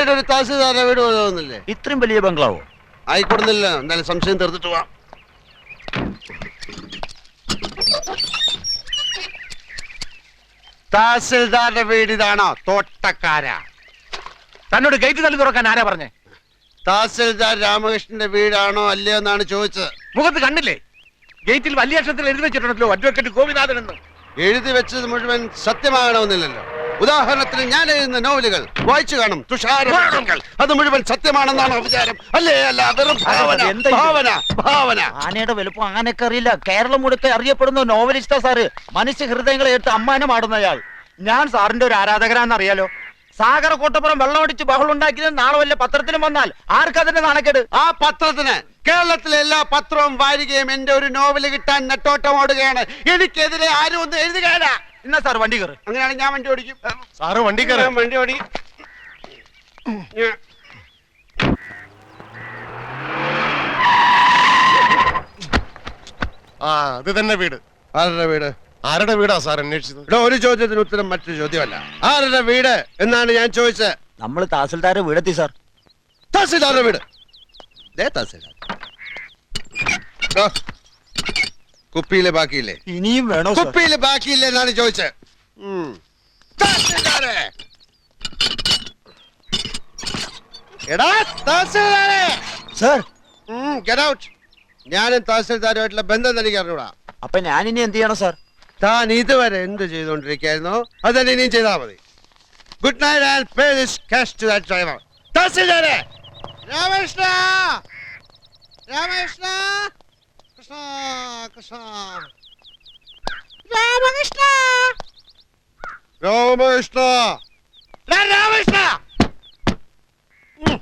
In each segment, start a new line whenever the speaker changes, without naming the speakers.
എന്നിട്ട് ഒരു തഹസിൽദാരുടെ വീട് പോകുന്നില്ലേ
ഇത്രയും വലിയ ബംഗ്ലാവോ?
ആയിക്കൊടുന്നില്ല. എന്നാലും സംശയം തീർത്തിട്ട് പോവാം തഹസിൽദാരുടെ വീട് ഇതാണോ? തോട്ടക്കാര.
തന്നോട് ഗേറ്റ് തള്ളി തുറക്കാൻ ആരാ പറഞ്ഞേ?
തഹസിൽദാർ രാമകൃഷ്ണന്റെ വീടാണോ അല്ലയോ എന്നാണ് ചോദിച്ചത്.
മുഖത്ത് കണ്ടില്ലേ ഗേറ്റിൽ വലിയ അക്ഷരത്തിൽ എഴുതി വെച്ചിട്ടുണ്ടല്ലോ അഡ്വക്കേറ്റ് ഗോപിനാഥൻ എന്ന്.
എഴുതി വെച്ചത് മുഴുവൻ സത്യമാകണമെന്നില്ലല്ലോ. ഉദാഹരണത്തിന് ഞാൻ എഴുതുന്ന നോവലുകൾ വായിച്ചു കാണും തുഷാരങ്ങൾ അത് മുഴുവൻ സത്യമാണെന്നാണ് വിചാരം അല്ലേ? അല്ല വെറും ഭാവന ഭാവന ഭാവന.
ആനയുടെ വലുപ്പം ആനക്ക് അറിയില്ല. കേരളം മുഴുക്കെ അറിയപ്പെടുന്ന നോവലിസ്റ്റാ സാറ്. മനുഷ്യ ഹൃദയങ്ങളെ എടുത്ത് അമ്മാനമാടുന്നയാൾ ഞാൻ സാറിന്റെ ഒരു ആരാധകരാന്ന് അറിയാലോ സാഗര കോട്ടപ്പുറം വെള്ളമടിച്ച് ബഹളം ഉണ്ടാക്കിയത് നാളെ വല്ല പത്രത്തിനും വന്നാൽ ആർക്കതിന്റെ നാണക്കേട്?
ആ പത്രത്തിന് കേരളത്തിലെ എല്ലാ പത്രവും വാരികയും എന്റെ ഒരു നോവൽ കിട്ടാൻ നെട്ടോട്ടം ഓടുകയാണ്. എനിക്കെതിരെ ആരും ഒന്നും എഴുതുകയല്ല
എന്നാ സാർ വണ്ടി കയറ്.
അങ്ങനെയാണെങ്കിൽ ഞാൻ വണ്ടി ഓടിക്കും.
സാറ് വണ്ടി
ഞാൻ വണ്ടി ഓടി. ഞാൻ-
ആ അത് തന്നെ വീട്.
ആരുടെ വീട്?
ആരുടെ വീടാ സാർ അന്വേഷിച്ചത്?
ഇവിടെ ഒരു ചോദ്യത്തിന് ഉത്തരം മറ്റൊരു ചോദ്യമല്ല. ആരുടെ വീട് എന്നാണ് ഞാൻ ചോദിച്ചത്.
നമ്മൾ തഹസിൽദാരെ വീടെത്തി സാർ.
തഹസിൽദാരുടെ വീട്? ദേ തഹസിൽദാർ. കുപ്പിയിൽ ബാക്കിയില്ലേ?
ഇനിയും വേണോ സാർ?
കുപ്പിയിൽ ബാക്കിയില്ലേ എന്നാണ് ചോദിച്ചത് ഉം. തഹസിൽദാരെ! എടാ തഹസിൽദാരെ!
സാർ.
ഞാനും തഹസിൽദാരുമായിട്ടുള്ള ബന്ധം തന്നെ അറിഞ്ഞൂടാ.
അപ്പൊ ഞാൻ ഇനി എന്ത് ചെയ്യണം സാർ?
താൻ ഇതുവരെ എന്ത് ചെയ്തുകൊണ്ടിരിക്കുകയായിരുന്നോ? അതന്നെ ഇനിയും ചെയ്താൽ മതി. Good night and pay this cash to that driver തഹസിൽദാരെ! Ramakrishna! Ramakrishna! Krishna Krishna Ramakrishna Ramakrishna ഡാ രാമകൃഷ്ണ ഉം.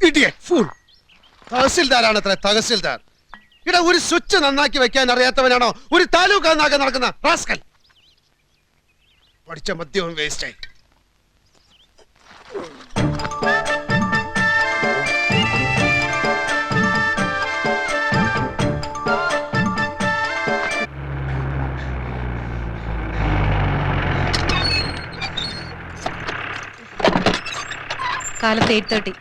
Idiot, fool. തഹസിൽദാരാണ് അത്ര തഹസിൽദാർ ഇവിടെ ഒരു സ്വിച്ച് നന്നാക്കി വെക്കാൻ അറിയാത്തവനാണോ? ഒരു താലൂക്ക് നന്നാക്കാൻ നടക്കുന്ന റാസ്കൽ. പഠിച്ച മദ്യവും വേസ്റ്റ് ആയി.
കാലത്ത് എയ്റ്റ് തേർട്ടി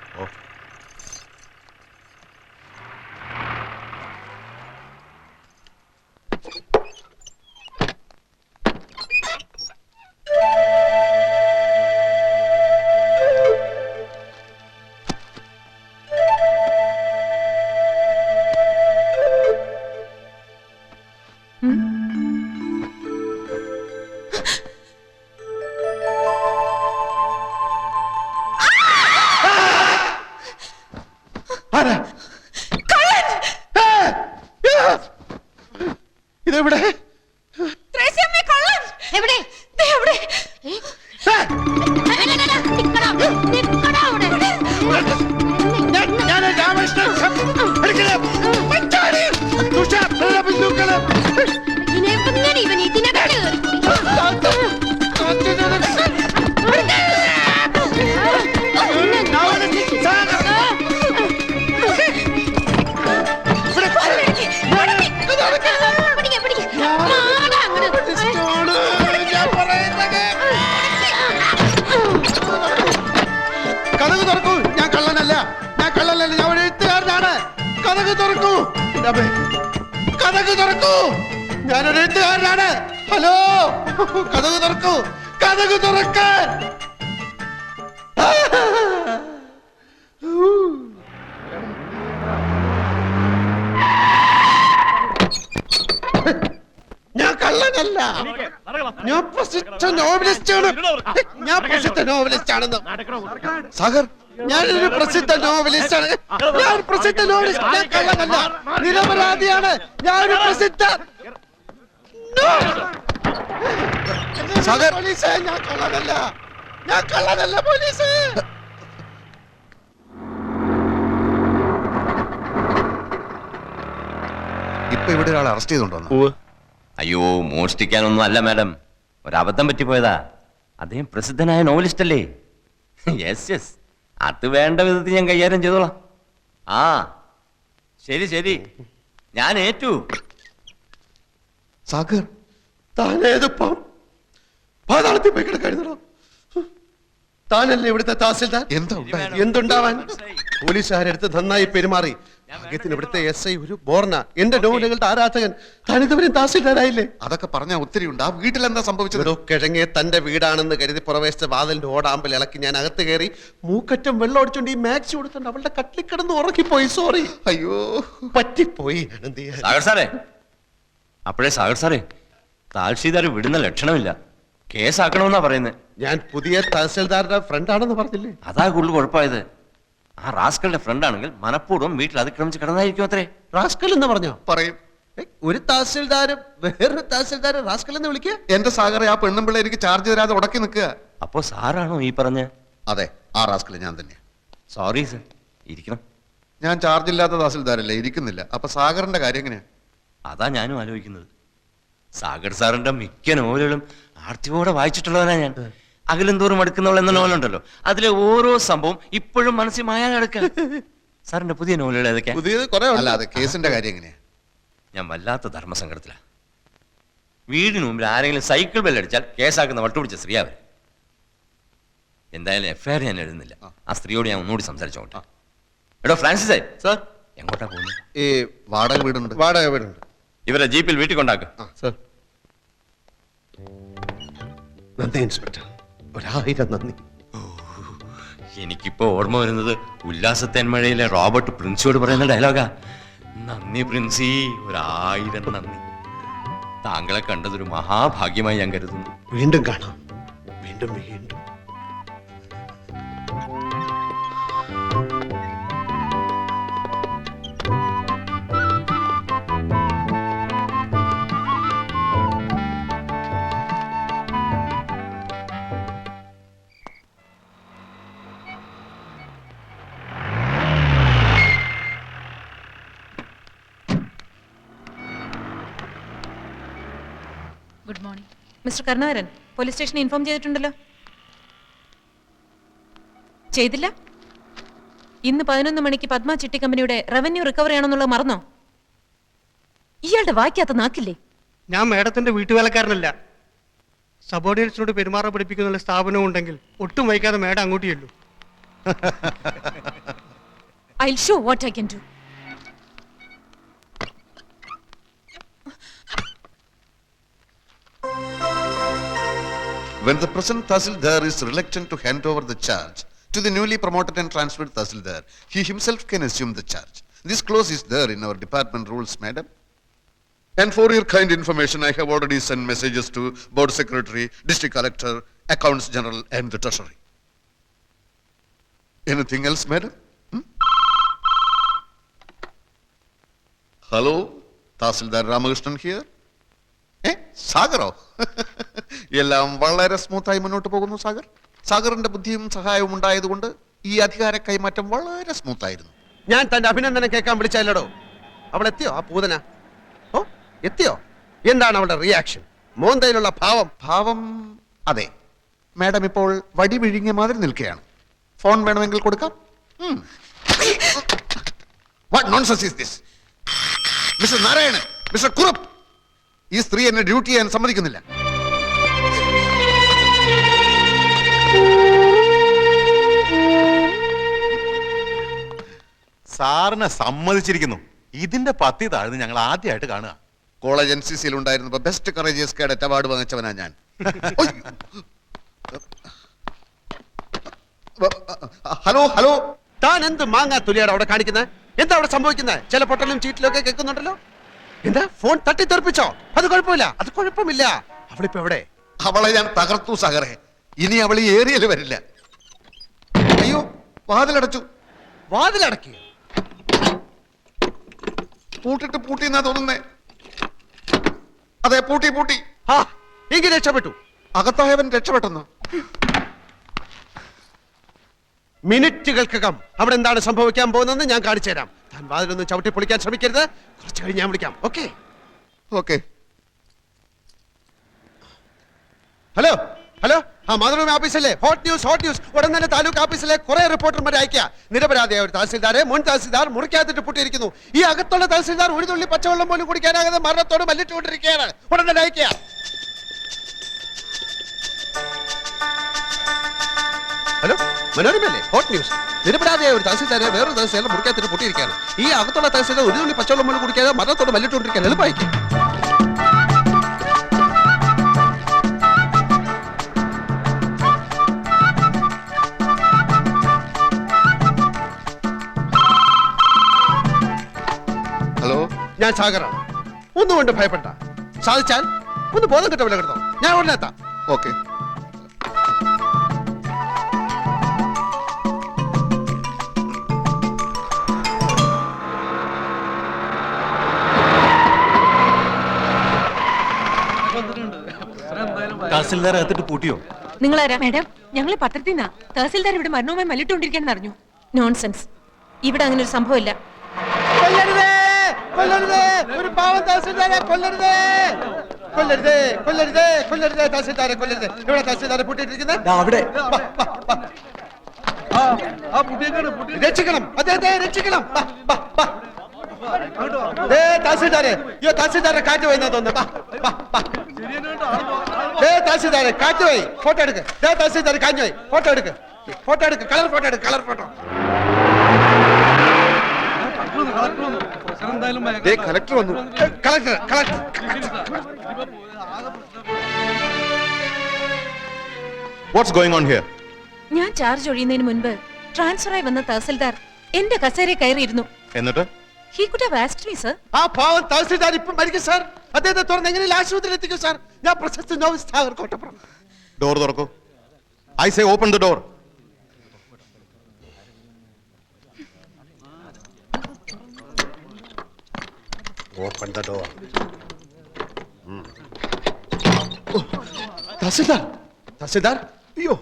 തുറക്കൂ അമ്മേ. കഥക് തുറക്കൂ. ഞാനൊരു എഴുത്തുകാരനാണ്. ഹലോ. കഥക് തുറക്കൂ. കഥക് തുറക്കാൻ ഞാൻ കള്ളനല്ല. ഞാൻ പ്രസിദ്ധ നോവലിസ്റ്റ് ആണ് ഞാൻ പ്രസിദ്ധ നോവലിസ്റ്റ് ആണെന്ന് സാഗർ ഞാനൊരു പ്രസിദ്ധ നോവലിസ്റ്റ് ആണ് ഞാൻ ഒരു പ്രസിദ്ധ നോവലിസ്റ്റ്. ഞാൻ കള്ളനല്ല. നിരപരാധിയാണ്. ഞാനൊരു പ്രസിദ്ധ No! സാഗർ പോലീസേ ഞാൻ കള്ളനല്ല. ഞാൻ കള്ളനല്ല പോലീസ്.
ഇപ്പൊ ഇവിടെ ഒരാൾ അറസ്റ്റ് ചെയ്തോണ്ടോ
അയ്യോ മോഷ്ടിക്കാനൊന്നും അല്ല മാഡം. ഒരബദ്ധം പറ്റിപ്പോയതാ. അദ്ദേഹം പ്രസിദ്ധനായ നോവലിസ്റ്റ് അല്ലേ യെസ് യെസ് അത് വേണ്ട വിധത്തിൽ ഞാൻ കൈകാര്യം ചെയ്തോളാം. ആ ശരി ശരി. ഞാൻ ഏറ്റു.
സാഗർ താനേതിപ്പം പാതാളത്തിൽ പോയി കിടക്കായിരുന്നോ താനല്ലേ ഇവിടുത്തെ തഹസിൽദാർ?
എന്താ?
എന്തുണ്ടാവാൻ? പോലീസുകാരെടുത്ത് നന്നായി പെരുമാറി. ഭാഗ്യത്തിന് ഇവിടുത്തെ എസ് ഐ ഒരു ബോർണ എന്റെ നോവലുകളുടെ ആരാധകൻ താനിതുവരെയും തഹസിൽദാരായില്ലേ
അതൊക്കെ പറഞ്ഞാൽ ഒത്തിരി ഉണ്ട്. ആ വീട്ടിൽ എന്താ സംഭവിച്ചത്?
ഒരു കിഴങ്ങെ തന്റെ വീടാണെന്ന് കരുതി പുറവേശത്തെ വാതിലിന്റെ ഓടാമ്പൽ ഇളക്കി ഞാൻ അകത്ത് കയറി മൂക്കറ്റം വെള്ളം അടിച്ചോണ്ട് ഈ മാക്സ് കൊടുത്തോണ്ട് അവളുടെ കട്ടിൽ കിടന്ന് ഉറക്കിപ്പോയി സോറി
അയ്യോ.
പറ്റിപ്പോയി ആനന്ദിയ
സാഗർ സാറേ. അപ്പോഴേ സാഗർ സാറേ താൽഷീദാർ വിടുന്ന ലക്ഷണമില്ല. കേസാക്കണമെന്നാ പറയുന്നത്
ഞാൻ പുതിയ തഹസിൽദാരുടെ ഫ്രണ്ട് ആണെന്ന് പറഞ്ഞില്ലേ?
അതാ കൂടുതൽ കുഴപ്പമായത്. ആ റാസ്കലിന്റെ ഫ്രണ്ട് ആണെങ്കിൽ മനഃപൂർവം വീട്ടിൽ അതിക്രമിച്ച് കിടന്നായിരിക്കും അത്രേ.
റാസ്കൽ എന്ന് പറഞ്ഞോ?
പറയും.
ഒരു തഹസിൽദാര് വേറൊരു തഹസിൽദാര് റാസ്കൽ എന്ന് വിളിക്കുക?
എന്റെ സാഗറെ ആ പെണ്ണും പിള്ളേ എനിക്ക് ചാർജ് തരാതെ ഉടക്കി നിൽക്കുക.
അപ്പോ സാറാണോ ഈ പറഞ്ഞ?
അതെ ആ റാസ്കൽ ഞാൻ തന്നെ
സോറി സർ ഇരിക്കണം.
ഞാൻ ചാർജ് ഇല്ലാത്ത തഹസിൽദാരല്ലേ ഇരിക്കുന്നില്ല. അപ്പൊ സാഗറിന്റെ കാര്യം എങ്ങനെയാ?
അതാ ഞാനും ആലോചിക്കുന്നത്. സാഗർ സാറിന്റെ മിക്ക നോവലുകളും ആർത്തിയോടെ വായിച്ചിട്ടുള്ളവനാ ഞാൻ. അകലും തോറും അടുക്കുന്നവൾ എന്ന നോവലുണ്ടല്ലോ. അതിലെ ഓരോ സംഭവം ഇപ്പോഴും മനസ്സിൽ മായാൻ കിടക്കുക സാറിന്റെ പുതിയ നോവലുകൾ ഏതൊക്കെയാ
പുതിയത് കുറെ
അല്ല അത് കേസിന്റെ കാര്യം എങ്ങനെയാ?
ഞാൻ വല്ലാത്ത ധർമ്മസങ്കടത്തിലാ. വീടിന് മുമ്പിൽ ആരെങ്കിലും സൈക്കിൾ ബെല്ലടിച്ചാൽ കേസാക്കുന്ന വട്ടുപിടിച്ച സ്ത്രീ അവർ എന്തായാലും എഫ്ഐആർ ഞാൻ എഴുതുന്നില്ല. ആ. സ്ത്രീയോട് ഞാൻ ഒന്നുകൂടി സംസാരിച്ചോട്ടെ. എടോ ഫ്രാൻസിസേ
സാർ.
എങ്ങോട്ടാ പോകുന്നത്
ഈ വാടക വീടുണ്ട്.
വാടക വീടുണ്ട്.
ഇവരെ ജീപ്പിൽ വീട്ടിൽ കൊണ്ടാക്കുക
സാർ. നന്ദി ഇൻസ്പെക്ടർ. ഒരായിരം നന്ദി.
എനിക്കിപ്പോ ഓർമ്മ വരുന്നത് ഉല്ലാസത്തേന്മഴയിലെ റോബർട്ട് പ്രിൻസിയോട് പറയുന്ന ഡയലോഗാ. നന്ദി പ്രിൻസി ഒരായിരം നന്ദി. താങ്കളെ കണ്ടതൊരു മഹാഭാഗ്യമായി ഞാൻ കരുതുന്നു.
വീണ്ടും കാണാം. വീണ്ടും വീണ്ടും.
മിസ്റ്റർ കരുണാകരൻ പോലീസ് സ്റ്റേഷനെ ഇൻഫോം ചെയ്തിട്ടുണ്ടല്ലോ. ചെയ്തില്ല? ഇന്ന് പതിനൊന്ന് മണിക്ക് പത്മ ചിട്ടി കമ്പനിയുടെ റവന്യൂ റിക്കവറി ആണെന്നുള്ളത് മറന്നോ? ഇയാളുടെ വായിക്കാത്ത നാക്കില്ലേ?
ഞാൻ മേഡത്തിന്റെ വീട്ടുവേലക്കാരനല്ല. സബോർഡിനേറ്റ്സിനോട് പെരുമാറാൻ പഠിപ്പിക്കുന്ന സ്ഥാപനം ഉണ്ടെങ്കിൽ ഒട്ടും വൈകാതെ മേഡം അങ്ങോട്ട് ചെല്ലു
I show what I can do
When the present Tahsildar is reluctant to hand over the charge to the newly promoted and transferred Tahsildar, he himself can assume the charge. This clause is there in our department rules, madam. And for your kind information, I have already sent messages to Board Secretary, District Collector, Accounts General, and the Treasury. Anything else, madam? Hmm? Hello, Tahsildar Ramakrishnan here. സാഗറോ? എല്ലാം വളരെ സ്മൂത്തായി മുന്നോട്ട് പോകുന്നു സാഗർ. സാഗറിന്റെ ബുദ്ധിയും സഹായവും ഉണ്ടായതുകൊണ്ട് ഈ അധികാര കൈമാറ്റം വളരെ സ്മൂത്തായിരുന്നു
ഞാൻ തന്റെ അഭിനന്ദനം കേൾക്കാൻ വിളിച്ചല്ലടോ. അവൾ എത്തിയോ ആ പൂതന? ഓ എത്തിയോ? എന്താണ് അവളുടെ റിയാക്ഷൻ മോന്തയിലുള്ള ഭാവം?
ഭാവം അതെ. മാഡം ഇപ്പോൾ വടി വിഴുങ്ങിയ മാതിരി നിൽക്കുകയാണ്. ഫോൺ വേണമെങ്കിൽ കൊടുക്കാം. What nonsense is this mister Narayanan mister Kurup. ഈ സ്ത്രീ എന്നെ ഡ്യൂട്ടി ചെയ്യാൻ സമ്മതിക്കുന്നില്ല.
സാറിനെ സമ്മതിച്ചിരിക്കുന്നു. ഇതിന്റെ പത്തി താഴ്ന്ന് ഞങ്ങൾ ആദ്യമായിട്ട് കാണുക.
കോളേജ് എൻ സി സിയിൽ ഉണ്ടായിരുന്നപ്പോ ബെസ്റ്റ് കറേജിയസ് കേഡറ്റ് അവാർഡ് വാങ്ങിച്ചവനാ ഞാൻ. Hello hello.
താൻ എന്ത് മാങ്ങാ തുലിയാണ് അവിടെ കാണിക്കുന്നത് എന്താ അവിടെ സംഭവിക്കുന്നത് ചില പൊട്ടലും ചീറ്റിലും ഒക്കെ കേൾക്കുന്നുണ്ടല്ലോ? എന്താ? ഫോൺ തട്ടി തെറിപ്പിച്ചോ? അത് കുഴപ്പമില്ല. അത് കുഴപ്പമില്ല. അവളിപ്പോ എവിടെ?
അവളെ ഞാൻ തകർത്തു സഹറെ. ഇനി അവൾ ഈ ഏരിയയിൽ വരില്ല. അയ്യോ വാതിലടച്ചു.
വാതിലടക്കി.
പൂട്ടിട്ട് പൂട്ടി എന്നാ തോന്നുന്നേ. അതെ പൂട്ടി പൂട്ടി.
ആ എങ്കിൽ രക്ഷപ്പെട്ടു.
അകത്തായവൻ രക്ഷപ്പെട്ടെന്ന്.
മിനിറ്റുകൾക്കകം അവിടെ എന്താണ് സംഭവിക്കാൻ പോകുന്നതെന്ന് ഞാൻ കാണിച്ചു തരാം. താൻ വാതിലൊന്നും ചവിട്ടി പൊളിക്കാൻ ശ്രമിക്കരുത്. കുറച്ച് കഴിഞ്ഞ് ഞാൻ വിളിക്കാം. ഓക്കെ.
ഓക്കെ.
ഹലോ? ഹലോ? ആ മാതൃഭൂമി ഓഫീസിലെ ഹോട്ട് ന്യൂസ് ഹോട്ട് ന്യൂസ്. ഉടൻ തന്നെ താലൂക്ക് ഓഫീസിലെ കുറെ റിപ്പോർട്ടർമാരെ അയക്കുക നിരപരാധിയായ ഒരു തഹസിൽദാരെ മുൻ തഹസിൽദാർ മുറിക്കകത്തിട്ട് പൂട്ടിയിരിക്കുന്നു. ഈ അകത്തുള്ള തഹസിൽദാർ ഒരു തുള്ളി പച്ചവെള്ളം പോലും കുടിക്കാനാകാതെ മരണത്തോട് മല്ലിട്ടുകൊണ്ടിരിക്കുകയാണ്. ഉടൻ തന്നെ അയക്കുക ഹലോ? മനോരമയല്ലേ? ഹോട്ട് ന്യൂസ് നിരപരാധിയായ ഒരു തഹസിൽദാരെ വേറൊരു തഹസിലെ മുറിക്കകത്തിട്ട് പൊട്ടിയിരിക്കാണ് ഈ അകത്തുള്ള തഹസിലെ ഒരു തുള്ളി പച്ചവെള്ളം പോലും കുടിക്കാതെ മരണത്തോട് മല്ലിട്ടുകൊണ്ടിരിക്കാൻ എളുപ്പമായിരിക്കും.
ഹലോ?
ഞാൻ സാഗറാണ്. ഒന്നുകൊണ്ട് ഭയപ്പെട്ട സാധിച്ചാൽ ഒന്ന് ബോധം കിട്ട വില കിടത്തോ ഞാൻ ഉടനെ എത്താം.
ഓക്കെ.
തഹസിൽദാർ അകത്തിട്ട് പൂട്ടിയോ?
ആരാ
മാഡം ഞങ്ങൾ പത്രത്തിൽ നിന്നാ തഹസിൽദാർ ഇവിടെ മരണവുമായി മല്ലിട്ടുകൊണ്ടിരിക്കാന്ന് അറിഞ്ഞു.
നോൺസെൻസ്. ഇവിടെ അങ്ങനെ ഒരു സംഭവമില്ല.
കൊല്ലരുതേ കൊല്ലരുതേ ഒരു പാവം തഹസിൽദാരെ കൊല്ലരുതേ. കൊല്ലരുതേ കൊല്ലരുതേ കൊല്ലരുതേ തഹസിൽദാരെ കൊല്ലരുതേ. ഇവിടെ തഹസിൽദാരെ പൂട്ടിയിട്ടിരിക്കുന്നത്
അവിടെ.
രക്ഷിക്കണം. അദ്ദേഹത്തെ രക്ഷിക്കണം. തഹസിൽദാരെ അയ്യോ തഹസിൽദാരെ കാറ്റ് പോയി തോന്നുന്നു. തഹസിൽദാരെ കാറ്റ് പോയി. ഫോട്ടോ എടുക്ക്. ദേ തഹസിൽദാരെ പോയി. ഫോട്ടോ എടുക്ക്. ഫോട്ടോ എടുക്ക്. കളർ ഫോട്ടോ എടുക്ക്. കളർ ഫോട്ടോ
കളക്ടർ വന്നു.
Collector collector
what's going on here
ഞാൻ ചാർജ് ഒഴിയുന്നതിന് മുൻപ് ട്രാൻസ്ഫർ ആയി വന്ന തഹസിൽദാർ എന്റെ കസേരയിൽ കയറിയിരുന്നു.
എന്നിട്ട്?
He could have asked me sir
ആ പാവം തഹസിൽദാർ ഇപ്പം മരിക്കും സാർ അദ്ദേഹത്തെ തുറന്ന് എങ്ങനെയും ആശുപത്രിയിൽ എത്തിക്കും സാർ ഞാൻ പ്രശസ്ത നോവിസ് സാഗർ കോട്ടപ്പുറം.
ഡോർ തുറക്കൂ. I say open the door
open the door tahsildar tahsildar അയ്യോ.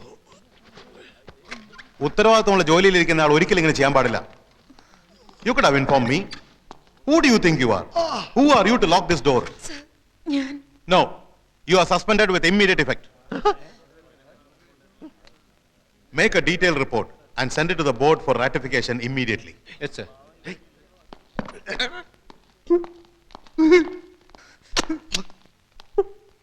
ഉത്തരവാദിത്തമുള്ള ജോലിയിലിരിക്കുന്ന ആൾ ഒരിക്കലും ഇങ്ങനെ ചെയ്യാൻ പാടില്ല. You could have inform me Who do you think you are? Who are you to lock this door?
No,
you are suspended with immediate effect. Make a detailed report and send it to the board for ratification immediately.
Yes, sir.